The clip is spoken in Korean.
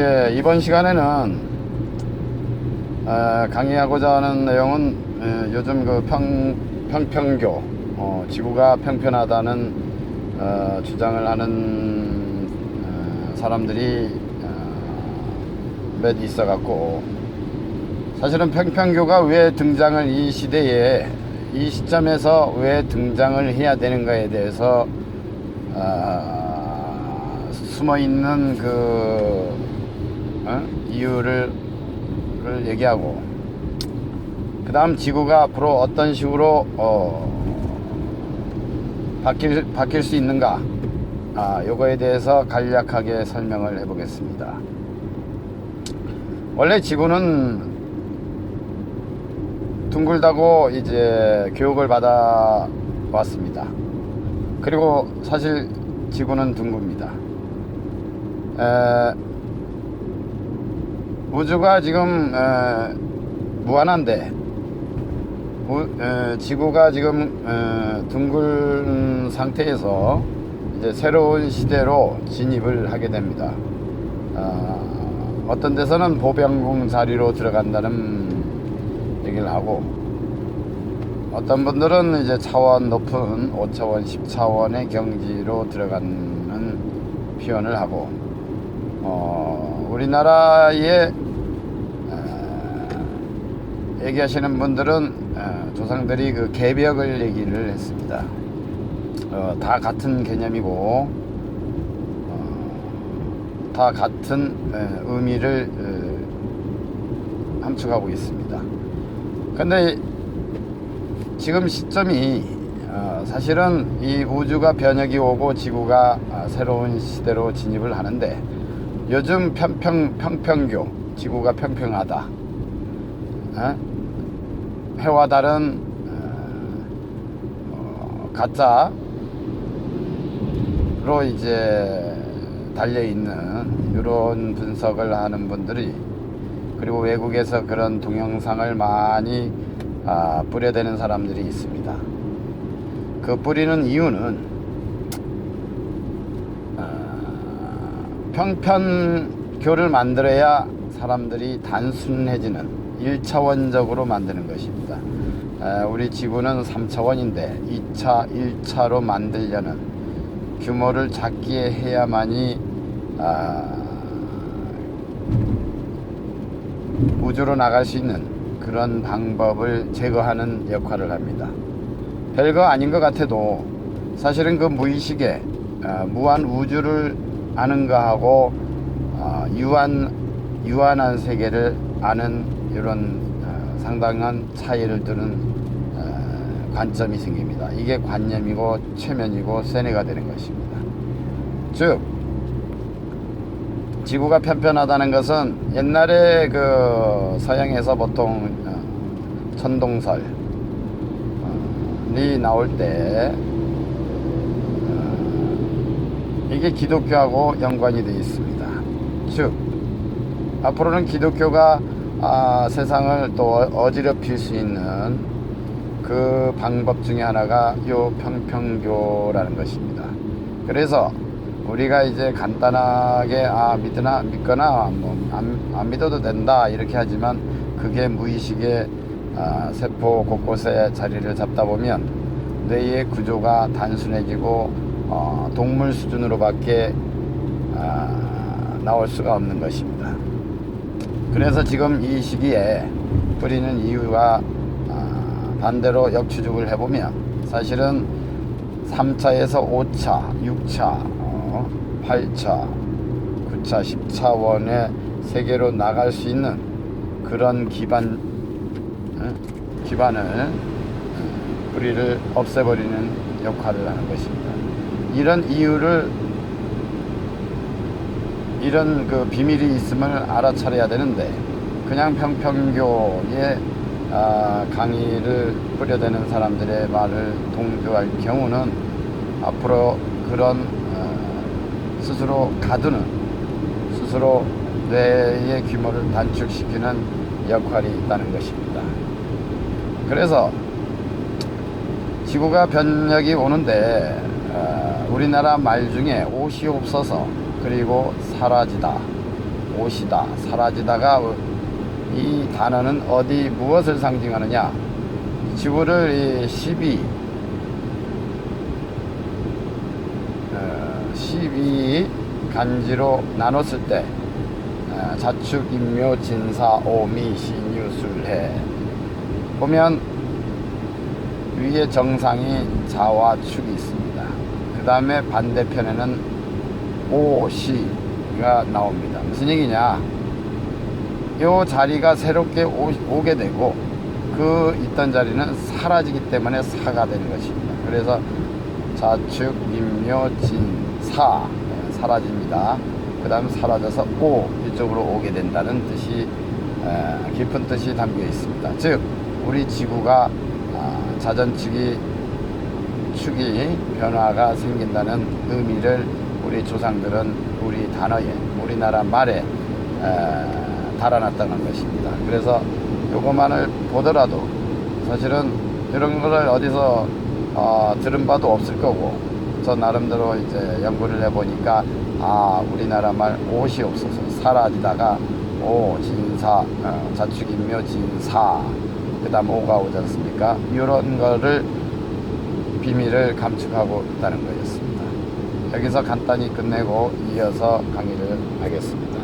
예, 이번 시간에는 어, 강의하고자 하는 내용은 에, 요즘 그 평, 평평교 어, 지구가 평평하다는 어, 주장을 하는 어, 사람들이 어, 몇 있어 갖고 사실은 평평교가 왜 등장을 이 시대에 이 시점에서 왜 등장을 해야 되는가에 대해서 아, 숨어 있는 그 어? 이유를 를 얘기하고 그 다음 지구가 앞으로 어떤 식으로 어, 바뀔 바뀔 수 있는가 아 요거에 대해서 간략하게 설명을 해 보겠습니다. 원래 지구는 둥글다고 이제 교육을 받아 왔습니다. 그리고 사실 지구는 둥굽니다. 에, 우주가 지금 에, 무한한데 우, 에, 지구가 지금 에, 둥근 상태에서 이제 새로운 시대로 진입을 하게 됩니다. 아, 어떤 데서는 보병공 자리로 들어간다는 얘기를 하고 어떤 분들은 이제 차원 높은 5차원, 10차원의 경지로 들어가는 표현을 하고 어, 우리나라에 어, 얘기하시는 분들은 어, 조상들이 그 개벽을 얘기를 했습니다. 어, 다 같은 개념이고 어, 다 같은 에, 의미를 에, 함축하고 있습니다. 근데 지금 시점이 어, 사실은 이 우주가 변혁이 오고 지구가 아, 새로운 시대로 진입을 하는데 요즘 평평 평평교 지구가 평평하다. 어? 해와 달은 어, 가짜로 이제 달려 있는 이런 분석을 하는 분들이 그리고 외국에서 그런 동영상을 많이 아, 뿌려대는 사람들이 있습니다. 그 뿌리는 이유는 아, 평편교를 만들어야 사람들이 단순해지는 1차원적으로 만드는 것입니다. 아, 우리 지구는 3차원인데 2차, 1차로 만들려는 규모를 작게 해야만이 아, 우주로 나갈 수 있는 그런 방법을 제거하는 역할을 합니다. 별거 아닌 것 같아도 사실은 그 무의식에 어, 무한 우주를 아는 거하고 어, 유한 유한한 세계를 아는 이런 어, 상당한 차이를 두는 어, 관점이 생깁니다. 이게 관념이고 최면이고 세뇌가 되는 것입니다. 즉 지구가 편편하다는 것은 옛날에 그 서양에서 보통 어, 천동설이 나올 때 어, 이게 기독교하고 연관이 되어 있습니다. 즉 앞으로는 기독교가 아, 세상을 또 어지럽힐 수 있는 그 방법 중에 하나가 요 평평교라는 것입니다. 그래서 우리가 이제 간단하게 아 믿으나 믿거나 뭐안 안 믿어도 된다 이렇게 하지만 그게 무의식의 아, 세포 곳곳에 자리를 잡다 보면 뇌의 구조가 단순해지고 어, 동물 수준으로밖에 아, 나올 수가 없는 것입니다. 그래서 지금 이 시기에 뿌리는 이유가 아, 반대로 역추적을 해보면 사실은 3차에서 5차, 6차 8차, 9차, 10차 원의 세계로 나갈 수 있는 그런 기반, 어? 기반을 어, 뿌리를 없애버리는 역할을 하는 것입니다. 이런 이유를 이런 그 비밀이 있음을 알아차려야 되는데 그냥 평평교의 아, 강의를 뿌려대는 사람들의 말을 동조할 경우는 앞으로 그런 스스로 가두는 스스로 뇌의 규모를 단축시키는 역할이 있다는 것입니다. 그래서 지구가 변력이 오는데 어, 우리나라 말 중에 옷이 없어서 그리고 사라지다. 옷이다. 사라지다가 이 단어는 어디 무엇을 상징하느냐? 지구를 이 12, 어, 12 간지로 나눴을 때 어, 자축, 인묘, 진사, 오미, 신유술해. 보면 위에 정상이 자와 축이 있습니다. 그 다음에 반대편에는 오시가 나옵니다. 무슨 얘기냐? 요 자리가 새롭게 오, 오게 되고 그 있던 자리는 사라지기 때문에 사가 되는 것입니다. 그래서 자축, 임묘, 진사 예, 사라집니다. 그 다음 사라져서 오 이쪽으로 오게 된다는 뜻이 에, 깊은 뜻이 담겨 있습니다. 즉 우리 지구가 아, 자전축이 축이 변화가 생긴다는 의미를 우리 조상들은 우리 단어에 우리나라 말에 에, 달아놨다는 것입니다. 그래서 요것만을 보더라도 사실은 이런 거를 어디서 어, 들은 바도 없을 거고 저 나름대로 이제 연구를 해보니까 아 우리나라 말 옷이 없어서 사라지다가 오 진사 어, 자축인묘 진사 그 다음 오가 오지 않습니까? 이런 거를 비밀을 감축하고 있다는 거였습니다. 여기서 간단히 끝내고 이어서 강의를 하겠습니다.